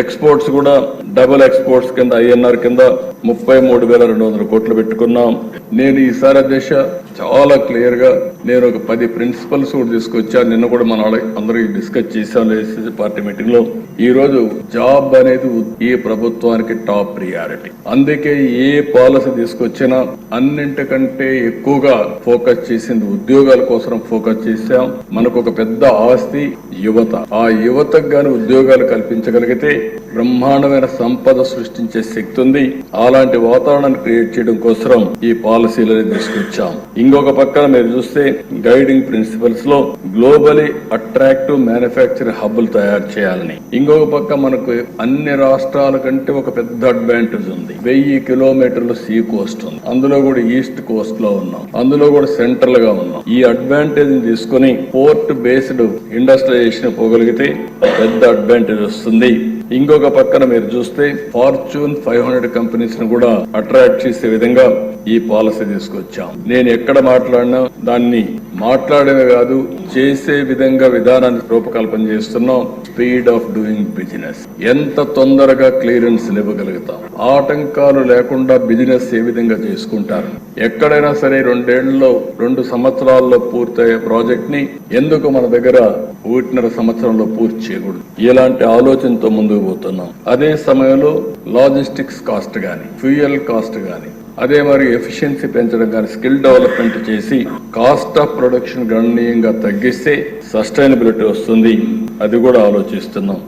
Exports కూడా double exports కింద INR కింద ముప్పై మూడు వేల రెండు వందల కోట్లు పెట్టుకున్నాం. నేను ఈసారి దేశ చాలా క్లియర్గా నేను ఒక పది ప్రిన్సిపల్స్ కూడా తీసుకొచ్చాను నిన్న కూడా మన అందరికి డిస్కస్ చేశాం పార్టీ మీటింగ్లో. ఈ రోజు జాబ్ అనేది ఈ ప్రభుత్వానికి టాప్ ప్రియారిటీ అందుకే ఏ పాలసీ తీసుకొచ్చినా అన్నింటికంటే ఎక్కువగా ఫోకస్ చేసింది ఉద్యోగాల కోసం ఫోకస్ చేశాం. మనకు ఒక పెద్ద ఆస్తి యువత. ఆ యువతకు గాని ఉద్యోగాలు కల్పించగలిగితే బ్రహ్మాండమైన సంపద సృష్టించే శక్తి ఉంది. అలాంటి వాతావరణాన్ని క్రియేట్ చేయడం కోసం ఈ పాలసీ పాలసీలని తీసుకొచ్చాం. ఇంకొక పక్కన మీరు చూస్తే గైడింగ్ ప్రిన్సిపల్స్లో గ్లోబలీ అట్రాక్టివ్ మ్యానుఫ్యాక్చరింగ్ హబ్బులు తయారు చేయాలని. ఇంకొక పక్క మనకు అన్ని రాష్ట్రాల కంటే ఒక పెద్ద అడ్వాంటేజ్ ఉంది. వెయ్యి కిలోమీటర్ల సీ కోస్ట్ ఉంది. అందులో కూడా ఈస్ట్ కోస్ట్లో ఉన్నాం. అందులో కూడా సెంట్రల్గా ఉన్నాం. ఈ అడ్వాంటేజ్ని తీసుకుని పోర్ట్ బేస్డ్ ఇండస్ట్రియలైజేషన్ పోగలిగితే పెద్ద అడ్వాంటేజ్ వస్తుంది. ఇంకొక పక్కన మీరు చూస్తే ఫార్చ్యూన్ ఫైవ్ హండ్రెడ్ కంపెనీస్ను కూడా అట్రాక్ట్ చేసే విధంగా ఈ పాలసీ తీసుకొచ్చాం. నేను ఎక్కడ మాట్లాడినా దాన్ని మాట్లాడమే కాదు చేసే విధంగా విధానాన్ని రూపకల్పన చేస్తున్నాం. Speed of doing business. ఎంత తొందరగా క్లియరెన్స్ ఇవ్వగలుగుతాం. ఆటంకాలు లేకుండా బిజినెస్ ఏ విధంగా చేసుకుంటారు? ఎక్కడైనా సరే రెండేళ్ళలో రెండు సంవత్సరాల్లో పూర్తయ్యే ప్రాజెక్ట్ని ఎందుకు మన దగ్గర ఒకటిన్నర సంవత్సరంలో పూర్తి చేయకూడదు? ఇలాంటి ఆలోచనతో ముందుకు పోతున్నాం. అదే సమయంలో లాజిస్టిక్స్ కాస్ట్ గాని ఫ్యూయల్ కాస్ట్ గాని అదే మరి ఎఫిషియన్సీ పెంచడం కానీ స్కిల్ డెవలప్మెంట్ చేసి కాస్ట్ ఆఫ్ ప్రొడక్షన్ గణనీయంగా తగ్గిస్తే సస్టైనబిలిటీ వస్తుంది. అది కూడా ఆలోచిస్తున్నాం.